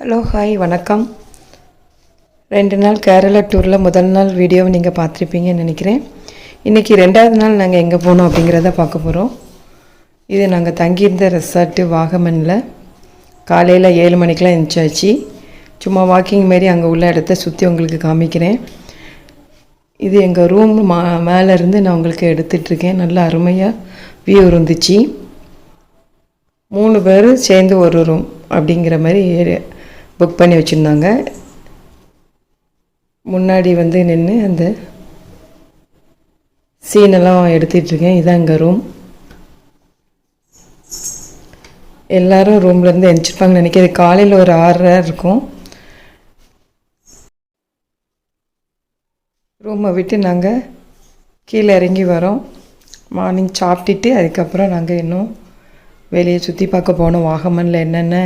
Hello hi வணக்கம். ரெண்டு நாள் கேரளா டூரில் முதல் நாள் வீடியோவை நீங்கள் பார்த்துருப்பீங்கன்னு நினைக்கிறேன். இன்றைக்கி ரெண்டாவது நாள் நாங்கள் எங்கே போனோம் அப்படிங்கிறத பார்க்க போகிறோம் இது நாங்கள் தங்கியிருந்த ரெசார்ட்டு வாகமனில். காலையில் ஏழு மணிக்கெலாம் எழுந்தாச்சு சும்மா வாக்கிங் மாரி அங்கே உள்ள இடத்த சுற்றி உங்களுக்கு காமிக்கிறேன். இது எங்கள் ரூம் மா மேலேருந்து நான் உங்களுக்கு எடுத்துகிட்ருக்கேன் நல்ல அருமையாக வியூ இருந்துச்சு. மூணு பேர் சேர்ந்து ஒரு ரூம் அப்படிங்கிற மாதிரி புக் பண்ணி வச்சுருந்தாங்க. முன்னாடி வந்து நின்று அந்த சீனெல்லாம் எடுத்துட்ருக்கேன் இதான் எங்கள் ரூம் எல்லாரும் ரூம்லேருந்து எழுந்திருப்பாங்கன்னு நினைக்கிறேன். காலையில் ஒரு ஆறரை இருக்கும். ரூமை விட்டு நாங்கள் கீழே இறங்கி வரோம். மார்னிங் சாப்பிட்டுட்டு அதுக்கப்புறம் நாங்கள் இன்னும் வெளியே சுற்றி பார்க்க போனோம். வாகமனில் என்னென்ன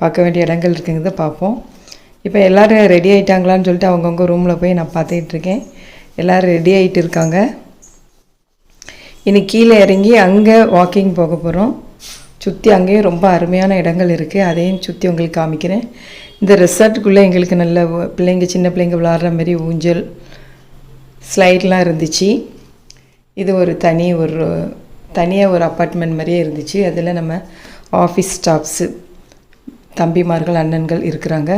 பார்க்க வேண்டிய இடங்கள் இருக்குங்கிறத பார்ப்போம். இப்போ எல்லோரும் ரெடி ஆகிட்டாங்களான்னு சொல்லிட்டு அவங்கவுங்க ரூமில் போய் நான் பார்த்துக்கிட்டு எல்லோரும் ரெடி ஆகிட்டு இருக்காங்க. இனி கீழே இறங்கி அங்கே வாக்கிங் போக போகிறோம் சுற்றி அங்கேயும் ரொம்ப அருமையான இடங்கள் இருக்குது அதையும் சுற்றி உங்களுக்கு காமிக்கிறேன். இந்த ரெசார்ட்டுக்குள்ளே எங்களுக்கு நல்ல பிள்ளைங்க சின்ன பிள்ளைங்க விளாட்ற மாதிரி ஊஞ்சல் ஸ்லைட்லாம் இருந்துச்சு. இது ஒரு தனி ஒரு தனியாக ஒரு அப்பார்ட்மெண்ட் மாதிரியே இருந்துச்சு. அதில் நம்ம ஆஃபீஸ் ஸ்டாஃப்ஸு தம்பிமார்கள் அண்ணன்கள் இருக்கிறாங்க.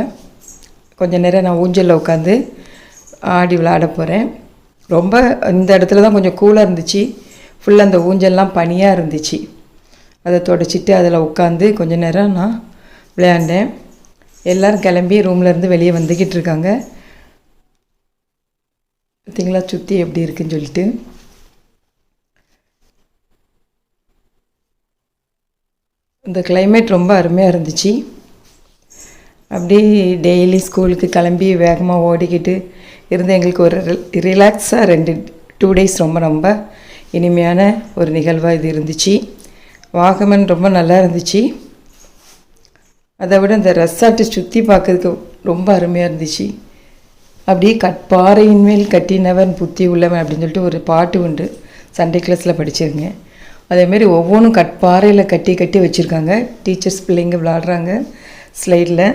கொஞ்ச நேரம் நான் ஊஞ்சலில் உட்காந்து ஆடி விளையாட போகிறேன் ரொம்ப இந்த இடத்துல தான் கொஞ்சம் கூலாக இருந்துச்சு. ஃபுல்லாக அந்த ஊஞ்சல்லாம் பனியாக இருந்துச்சு. அதை தொடச்சிட்டு அதில் உட்காந்து கொஞ்ச நேரம் நான் விளையாண்டேன். எல்லோரும் கிளம்பி ரூம்ல இருந்து வெளியே வந்துக்கிட்டு இருக்காங்க. பார்த்திங்களா சுற்றி எப்படி இருக்குன்னு சொல்லிட்டு. இந்த கிளைமேட் ரொம்ப அருமையாக இருந்துச்சு. அப்படியே டெய்லி ஸ்கூலுக்கு கிளம்பி வேகமாக ஓடிக்கிட்டு இருந்து எங்களுக்கு ஒரு ரிலாக்ஸாக ரெண்டு டூ டேஸ் ரொம்ப ரொம்ப இனிமையான ஒரு நிகழ்வாக இது இருந்துச்சு. வாகமன் ரொம்ப நல்லா இருந்துச்சு. அதை விட இந்த ரெசார்ட்டை சுற்றி பார்க்கறதுக்கு ரொம்ப அருமையாக இருந்துச்சு. அப்படியே கட்பாறையின் மேல் கட்டினவன் புத்தி உள்ளவன் அப்படின்னு சொல்லிட்டு ஒரு பாட்டு உண்டு. சண்டே கிளாஸில் படிச்சிருங்க. அதேமாரி ஒவ்வொன்றும் கட்பாறையில் கட்டி கட்டி வச்சுருக்காங்க. டீச்சர்ஸ் பிள்ளைங்க விளாடுறாங்க. ஸ்லைடில்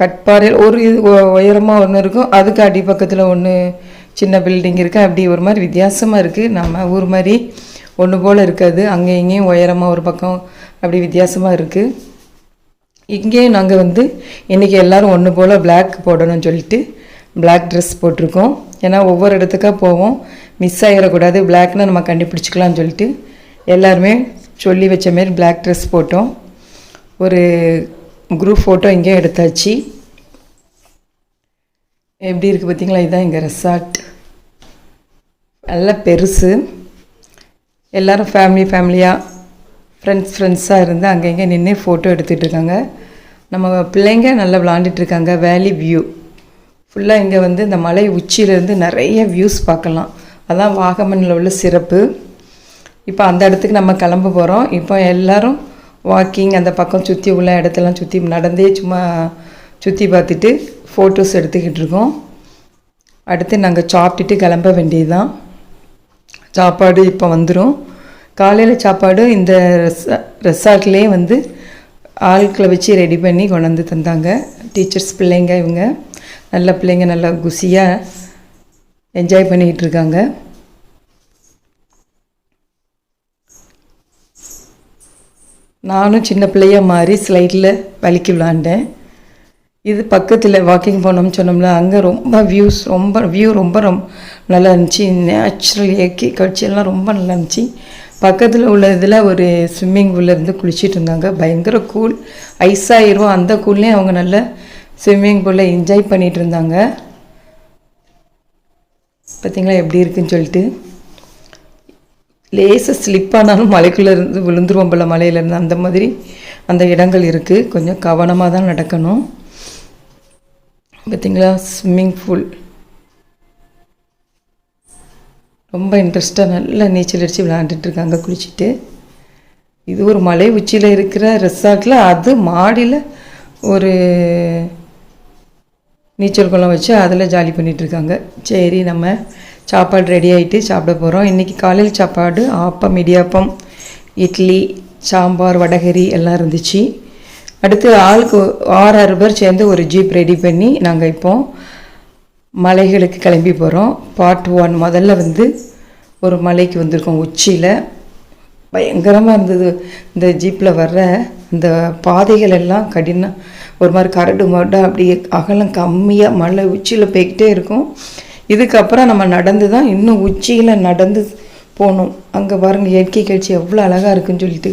கட்பாறையில் ஒரு இது உயரமாக ஒன்று இருக்கும். அதுக்கு அடிப்பக்கத்தில் ஒன்று சின்ன பில்டிங் இருக்குது அப்படி ஒரு மாதிரி வித்தியாசமாக இருக்குது நம்ம ஊர் மாதிரி ஒன்று போல் இருக்காது. அங்கே இங்கேயும் உயரமாக ஒரு பக்கம் அப்படி வித்தியாசமாக இருக்குது இங்கேயும் நாங்கள் வந்து இன்றைக்கி எல்லோரும் ஒன்று போல் பிளாக் போடணும்னு சொல்லிட்டு பிளாக் ட்ரெஸ் போட்டிருக்கோம். ஏன்னா ஒவ்வொரு இடத்துக்காக போவோம். மிஸ் ஆகிடக்கூடாது பிளாக்னா நம்ம கண்டுபிடிச்சிக்கலாம்னு சொல்லிட்டு எல்லாருமே சொல்லி வச்ச மாரி பிளாக் ட்ரெஸ் போட்டோம். ஒரு குரூப் ஃபோட்டோ இங்கே எடுத்தாச்சு. எப்படி இருக்குது பார்த்தீங்களா? இதுதான் எங்கள் ரெசார்ட் நல்லா பெருசு. எல்லாரும் ஃபேமிலி ஃபேமிலியாக ஃப்ரெண்ட்ஸ் ஃப்ரெண்ட்ஸாக இருந்து அங்கங்கே நின்று ஃபோட்டோ எடுத்துகிட்டு இருக்காங்க. நம்ம பிள்ளைங்க நல்லா விளாண்டுட்டுருக்காங்க வேலி வியூ ஃபுல்லாக இங்கே வந்து இந்த மலை உச்சியிலேருந்து நிறைய வியூஸ் பார்க்கலாம். அதான் வாகமனில் உள்ள சிறப்பு. இப்போ அந்த இடத்துக்கு நம்ம கிளம்ப போகிறோம் இப்போ எல்லோரும் வாக்கிங் அந்த பக்கம் சுற்றி உள்ள இடத்தெல்லாம் சுற்றி நடந்தே சும்மா சுற்றி பார்த்துட்டு ஃபோட்டோஸ் எடுத்துக்கிட்டு இருக்கோம். அடுத்து நாங்கள் சாப்பிட்டுட்டு கிளம்ப வேண்டியதுதான். சாப்பாடு இப்போ வந்துடும் காலையில் சாப்பாடு இந்த ரெசா ரெசார்ட்லேயே வந்து ஆட்களை வச்சு ரெடி பண்ணி கொண்டாந்து தந்தாங்க. டீச்சர்ஸ் பிள்ளைங்க இவங்க. நல்ல பிள்ளைங்க நல்லா குசியாக என்ஜாய் பண்ணிக்கிட்டு இருக்காங்க. நானும் சின்ன பிள்ளையாக மாறி ஸ்லைடில் வலிக்கு விளாண்டேன். இது பக்கத்தில் வாக்கிங் போனோம்னு சொன்னோம்ல அங்கே ரொம்ப வியூஸ் ரொம்ப வியூ ரொம்ப ரொம்ப நல்லா இருந்துச்சு. நேச்சுரல் இயற்கை காட்சியெல்லாம் ரொம்ப நல்லா இருந்துச்சு. பக்கத்தில் உள்ள இதில் ஒரு ஸ்விம்மிங் பூலில் இருந்து குளிச்சிட்டு இருந்தாங்க. பயங்கர கூல் ஐஸாயிரும் அந்த கூல்லையும் அவங்க நல்ல ஸ்விம்மிங் பூலில் என்ஜாய் பண்ணிகிட்டு இருந்தாங்க. பார்த்தீங்களா எப்படி இருக்குன்னு சொல்லிட்டு. லேசாக ஸ்லிப் ஆனாலும் மலைக்குள்ளே இருந்து விழுந்துருவோம் போல மலையிலேருந்து அந்த மாதிரி அந்த இடங்கள் இருக்குது கொஞ்சம் கவனமாக தான் நடக்கணும். பார்த்தீங்களா ஸ்விம்மிங் பூல் ரொம்ப இன்ட்ரெஸ்ட்டாக நல்லா நீச்சல் அடித்து விளையாண்டுட்டுருக்காங்க குளிச்சுட்டு. இது ஒரு மலை உச்சியில் இருக்கிற ரெசார்ட்டில் அது மாடியில் ஒரு நீச்சல் குளம் வச்சு அதில் ஜாலி பண்ணிகிட்ருக்காங்க இருக்காங்க. சரி நம்ம சாப்பாடு ரெடி ஆகிட்டு சாப்பிட போகிறோம் இன்றைக்கி காலையில் சாப்பாடு ஆப்பம் இடியாப்பம் இட்லி சாம்பார் வடகரி எல்லாம் இருந்துச்சு. அடுத்து ஆளுக்கு ஆறு ஆறு பேர் சேர்ந்து ஒரு ஜீப் ரெடி பண்ணி நாங்கள் இப்போ மலைகளுக்கு கிளம்பி போகிறோம் பார்ட் ஒன் முதல்ல வந்து ஒரு மலைக்கு வந்திருக்கோம். உச்சியில். பயங்கரமாக இருந்தது. இந்த ஜீப்பில் வர்ற இந்த பாதைகள் எல்லாம் கடினம். ஒரு மாதிரி கரடு மரடாக அப்படியே அகலம் கம்மியாக மலை உச்சியில் போய்கிட்டே இருக்கும். இதுக்கப்புறம் நம்ம நடந்து தான் இன்னும் உச்சியில் நடந்து போகணும். அங்கே பாருங்க இயற்கை காட்சி எவ்வளோ அழகாக இருக்குன்னு சொல்லிட்டு.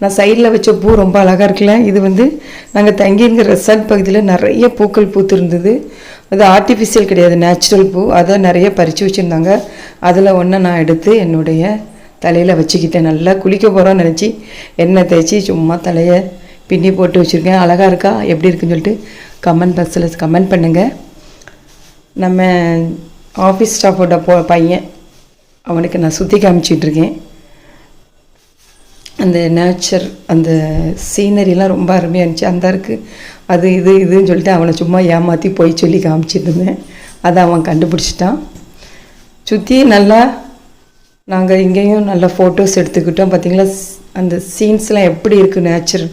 நான் சைடில் வச்ச பூ ரொம்ப அழகாக இருக்குல்ல இது வந்து நாங்கள் தங்கியிருந்த ரெசார்ட் பகுதியில் நிறைய பூக்கள் பூத்திருந்தது. அது ஆர்டிஃபிஷியல் கிடையாது நேச்சுரல் பூ. அதை நிறைய பறித்து வச்சுருந்தாங்க. அதில் ஒன்று நான் எடுத்து என்னுடைய தலையில் வச்சுக்கிட்டேன். நல்லா குளிக்க போகிறோன்னு நினச்சி எண்ணெய் தேய்ச்சி சும்மா தலையை பின்னி போட்டு வச்சுருக்கேன். அழகாக இருக்கா? எப்படி இருக்குன்னு சொல்லிட்டு கமெண்ட் பாக்ஸில் கமெண்ட் பண்ணுங்கள் நம்ம ஆஃபீஸ் ஸ்டாஃபோட போ பையன் அவனுக்கு நான் சுற்றி காமிச்சிட்ருக்கேன். அந்த நேச்சர் அந்த சீனரிலாம் ரொம்ப அருமையாக இருந்துச்சு. அந்த இருக்கு அது இது இதுன்னு சொல்லிட்டு அவனை சும்மா ஏமாற்றி போய் சொல்லி காமிச்சிட்டு இருந்தேன் அதை அவன் கண்டுபிடிச்சிட்டான். சுற்றி நல்லா நாங்கள் இங்கேயும் நல்லா ஃபோட்டோஸ் எடுத்துக்கிட்டோம். பார்த்தீங்களா ஸ்- அந்த சீன்ஸ்லாம் எப்படி இருக்குது நேச்சர்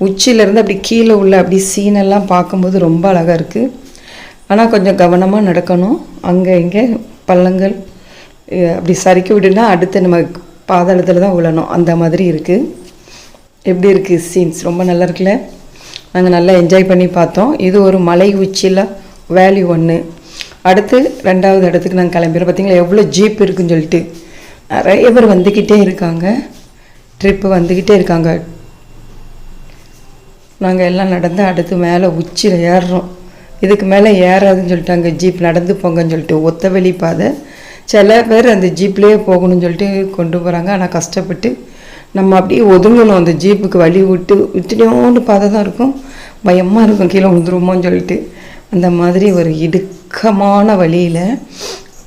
உச்சியிலேருந்து அப்படி கீழே உள்ள அப்படி சீனெல்லாம் பார்க்கும்போது ரொம்ப அழகாக இருக்குது ஆனால் கொஞ்சம் கவனமாக நடக்கணும். அங்கே இங்கே பள்ளங்கள் அப்படி சறுக்கி விடுனா அடுத்து நம்ம பாதாளத்தில் தான் விழணும் அந்த மாதிரி இருக்குது எப்படி இருக்குது சீன்ஸ் ரொம்ப நல்லா இருக்குல்ல? நாங்கள் நல்லா என்ஜாய் பண்ணி பார்த்தோம். இது ஒரு மலை உச்சியில் வேல்யூ ஒன்று அடுத்து ரெண்டாவது இடத்துக்கு நாங்கள் கிளம்பிடுறோம் பார்த்தீங்களா எவ்வளோ ஜீப் இருக்குன்னு சொல்லிட்டு. நிறைய பேர் வந்துக்கிட்டே இருக்காங்க. ட்ரிப்பு வந்துக்கிட்டே இருக்காங்க. நாங்கள் எல்லாம் நடந்து அடுத்து மேலே உச்சியில் ஏறுறோம். இதுக்கு மேலே ஏறாதுன்னு சொல்லிட்டாங்க ஜீப் நடந்து போங்கன்னு சொல்லிட்டு ஒத்த வெளி பாதை. சில பேர் அந்த ஜீப்லேயே போகணும்னு சொல்லிட்டு கொண்டு போகிறாங்க ஆனால் கஷ்டப்பட்டு நம்ம அப்படியே ஒதுங்கணும். அந்த ஜீப்புக்கு வழி விட்டு இத்தனையோண்டு பாதை தான் இருக்கும். பயமாக இருக்கும். கீழே விழுந்துருமோன்னு சொல்லிட்டு அந்த மாதிரி ஒரு இடுக்கமான வழியில்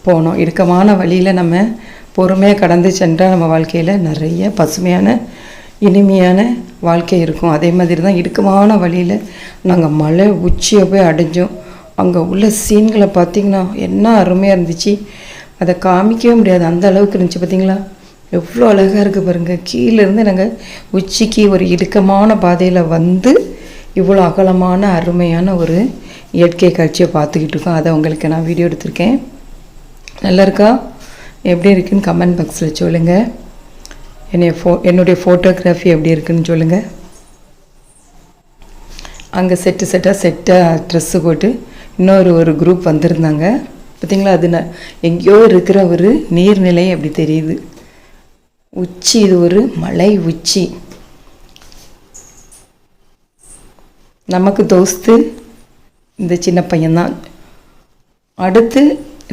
போனோம். இடுக்கமான வழியில் நம்ம பொறுமையாக கடந்து சென்றால் நம்ம வாழ்க்கையில் நிறைய பசுமையான இனிமையான வாழ்க்கை இருக்கும். அதே மாதிரி தான் இடுக்கமான வழியில் நாங்கள் மலை உச்சியை போய் அடைஞ்சோம். அங்கே உள்ள சீன்களை பார்த்திங்கன்னா என்ன அருமையாக இருந்துச்சு. அதை காமிக்கவே முடியாது. அந்த அளவுக்கு இருந்துச்சு பார்த்தீங்களா எவ்வளோ அழகாக இருக்குது பாருங்கள் கீழேருந்து நாங்கள் உச்சிக்கு ஒரு இடுக்கமான பாதையில் வந்து இவ்வளோ அகலமான அருமையான ஒரு இயற்கை காட்சியை பார்த்துக்கிட்டு இருக்கோம். அதை உங்களுக்கு நான் வீடியோ எடுத்திருக்கேன். நல்லா இருக்கா? எப்படி இருக்குன்னு கமெண்ட் பாக்ஸில் சொல்லுங்கள் என்னைய ஃபோ என்னுடைய ஃபோட்டோகிராஃபி எப்படி இருக்குன்னு சொல்லுங்கள் அங்கே செட்டு செட்டாக செட்டாக ட்ரெஸ்ஸு போட்டு இன்னொரு ஒரு குரூப் வந்திருந்தாங்க. பார்த்தீங்களா அது ந எங்கேயோ இருக்கிற ஒரு நீர்நிலை அப்படி தெரியுது. உச்சி இது ஒரு மலை உச்சி. நமக்கு தோஸ்து இந்த சின்ன பையன்தான். அடுத்து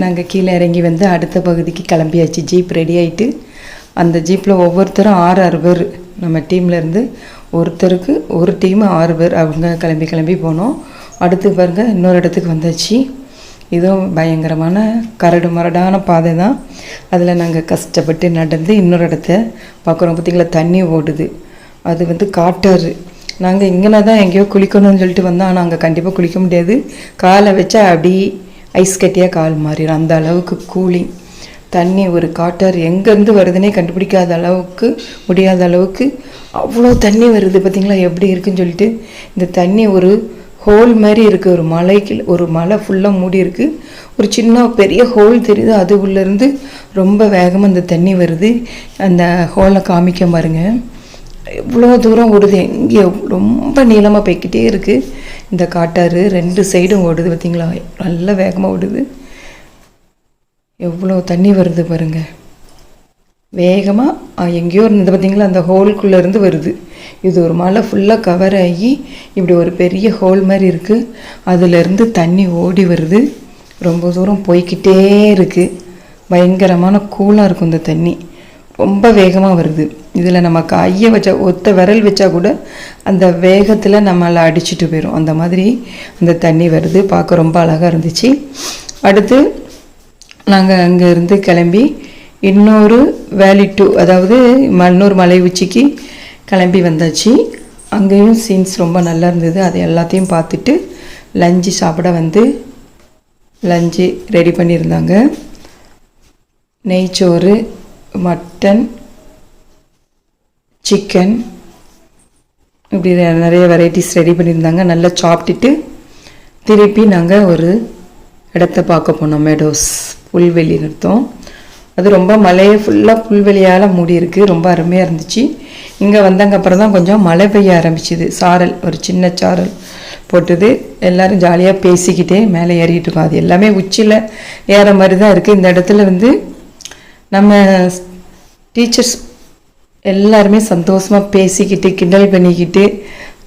நாங்கள் கீழே இறங்கி வந்து அடுத்த பகுதிக்கு கிளம்பியாச்சு. ஜீப் ரெடி ஆகிட்டு அந்த ஜீப்பில் ஒவ்வொருத்தரும் ஆறு ஆறு பேர். நம்ம டீம்லேருந்து ஒருத்தருக்கு ஒரு டீம் ஆறு பேர். அவங்க கிளம்பி கிளம்பி போனோம். அடுத்து பாருங்க இன்னொரு இடத்துக்கு வந்தாச்சு. இதுவும் பயங்கரமான கரடு மரடான பாதை தான். அதில் நாங்கள் கஷ்டப்பட்டு நடந்து இன்னொரு இடத்த பார்க்குறோம் பார்த்திங்களா தண்ணி ஓடுது. அது வந்து காட்டாறு. நாங்கள் இங்கே தான் எங்கேயோ குளிக்கணும்னு சொல்லிட்டு வந்தோம். ஆனால் அங்கே கண்டிப்பாக குளிக்க முடியாது. காலை வச்சா அப்படி ஐஸ் கட்டியாக கால் மாறிடும் அந்த அளவுக்கு கூலிங். தண்ணி ஒரு காட்டாறு எங்கேருந்து வருதுன்னே கண்டுபிடிக்காத அளவுக்கு முடியாத அளவுக்கு அவ்வளோ தண்ணி வருது பார்த்தீங்களா? எப்படி இருக்குன்னு சொல்லிட்டு இந்த தண்ணி ஒரு ஹோல் மாதிரி இருக்குது ஒரு மலைக்கு ஒரு மலை ஃபுல்லாக மூடி இருக்குது ஒரு சின்ன பெரிய ஹோல் தெரியுது? அது உள்ளேருந்து ரொம்ப வேகமாக அந்த தண்ணி வருது. அந்த ஹோலை காமிக்க பாருங்க. இவ்வளோ தூரம் ஓடுது. எங்கே ரொம்ப நீளமாக போய்க்கிட்டே இருக்குது இந்த காட்டாறு ரெண்டு சைடும் ஓடுது பார்த்தீங்களா? நல்ல வேகமாக ஓடுது. எவ்வளோ தண்ணி வருது பாருங்க. வேகமாக எங்கேயோ இருந்தது பார்த்தீங்களா அந்த ஹோல்குள்ளேருந்து வருது. இது ஒரு மலை ஃபுல்லாக கவர் ஆகி இப்படி ஒரு பெரிய ஹோல் மாதிரி இருக்குது அதுலேருந்து தண்ணி ஓடி வருது. ரொம்ப தூரம் போய்க்கிட்டே இருக்குது பயங்கரமான கூலாக இருக்கும் இந்த தண்ணி. ரொம்ப வேகமாக வருது. இதில் நம்ம கையை வச்சா ஒத்த விரல் வச்சா கூட அந்த வேகத்தில் நம்மளை அடிச்சிட்டு போயிடும் அந்த மாதிரி அந்த தண்ணி வருது. பார்க்க ரொம்ப அழகாக இருந்துச்சு. அடுத்து நாங்கள் அங்கேருந்து கிளம்பி இன்னொரு வேலி டூ அதாவது மன்னூர் மலை உச்சிக்கு கிளம்பி வந்தாச்சு. அங்கேயும் சீன்ஸ் ரொம்ப நல்லா இருந்தது. அது எல்லாத்தையும் பார்த்துட்டு லஞ்சு சாப்பிட வந்து லஞ்சு ரெடி பண்ணியிருந்தாங்க. நெய்ச்சோறு மட்டன் சிக்கன் இப்படி நிறைய வெரைட்டிஸ் ரெடி பண்ணியிருந்தாங்க. நல்லா சாப்பிட்டுட்டு திருப்பி நாங்கள் ஒரு இடத்த பார்க்க போனோம் மெடோஸ் புல்வெளி நிறுத்தம். அது ரொம்ப மலையை ஃபுல்லாக புல்வெளியால் மூடியிருக்கு. ரொம்ப அருமையாக இருந்துச்சு. இங்கே வந்தங்கப்புறம் தான் கொஞ்சம் மழை பெய்ய ஆரம்பிச்சுது. சாரல் ஒரு சின்ன சாரல் போட்டது. எல்லோரும் ஜாலியாக பேசிக்கிட்டே மேலே ஏறிக்கிட்டு இருக்கோம். அது எல்லாமே உச்சியில் ஏற மாதிரி தான் இருக்குது இந்த இடத்துல வந்து நம்ம டீச்சர்ஸ் எல்லாருமே சந்தோஷமாக பேசிக்கிட்டு கிண்டல் பண்ணிக்கிட்டு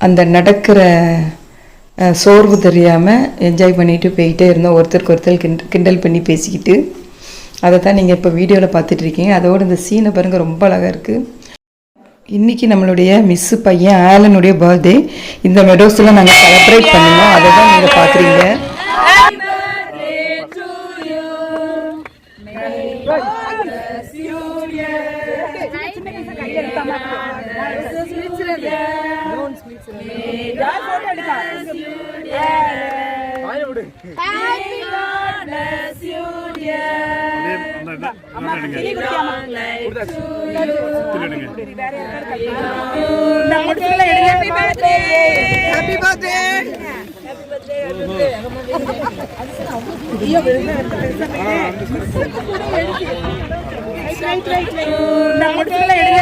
அந்த நடக்கிற சோர்வு தெரியாமல் என்ஜாய் பண்ணிட்டு போயிட்டே இருந்தோம். ஒருத்தருக்கு ஒருத்தர் கிண்டல் பண்ணி பேசிக்கிட்டு. அதை தான் நீங்கள் இப்போ வீடியோவில் பார்த்துட்டு இருக்கீங்க அதோட இந்த சீனை பாருங்கள் ரொம்ப அழகாக இருக்குது இன்றைக்கி நம்மளுடைய மிஸ்ஸு பையன் ஆலனுடைய பர்த்டே இந்த மெடோஸ்லாம் நாங்கள் செலப்ரேட் பண்ணோம் அதை தான் நீங்கள் பார்க்குறீங்க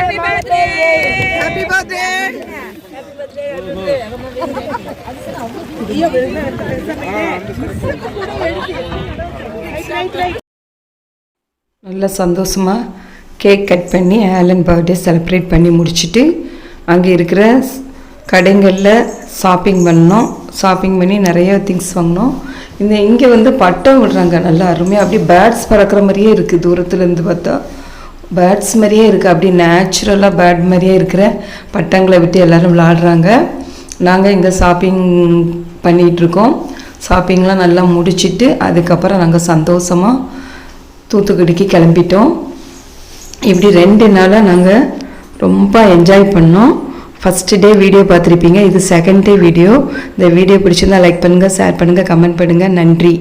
Happy birthday! Happy birthday! நல்ல சந்தோஷமாக கேக் கட் பண்ணி ஆலன் பர்த்டே செலிப்ரேட் பண்ணி முடிச்சுட்டு அங்கே இருக்கிற கடைங்களில் ஷாப்பிங் பண்ணோம். ஷாப்பிங் பண்ணி நிறைய திங்ஸ் வாங்கினோம். இந்த இங்கே வந்து பட்டம் விடுறாங்க. நல்லா அருமையாக அப்படியே பேர்ட்ஸ் பறக்கிற மாதிரியே இருக்குது தூரத்துலேருந்து பார்த்தா. பேர்ட்ஸ் மாதிரியே இருக்குது அப்படி நேச்சுரலாக பேர்ட் மாதிரியே இருக்கிற பட்டங்களை விட்டு எல்லாரும் விளாடுறாங்க. நாங்கள் இங்கே ஷாப்பிங் பண்ணிகிட்ருக்கோம் ஷாப்பிங்லாம் நல்லா முடிச்சுட்டு அதுக்கப்புறம் நாங்கள் சந்தோஷமாக தூத்துக்குடிக்கு கிளம்பிட்டோம். இப்படி ரெண்டு நாளாக நாங்கள் ரொம்ப என்ஜாய் பண்ணோம். ஃபஸ்ட்டு டே வீடியோ பார்த்துருப்பீங்க. இது செகண்ட் டே வீடியோ இந்த வீடியோ பிடிச்சிருந்தா லைக் பண்ணுங்கள் ஷேர் பண்ணுங்கள் கமெண்ட் பண்ணுங்கள் நன்றி.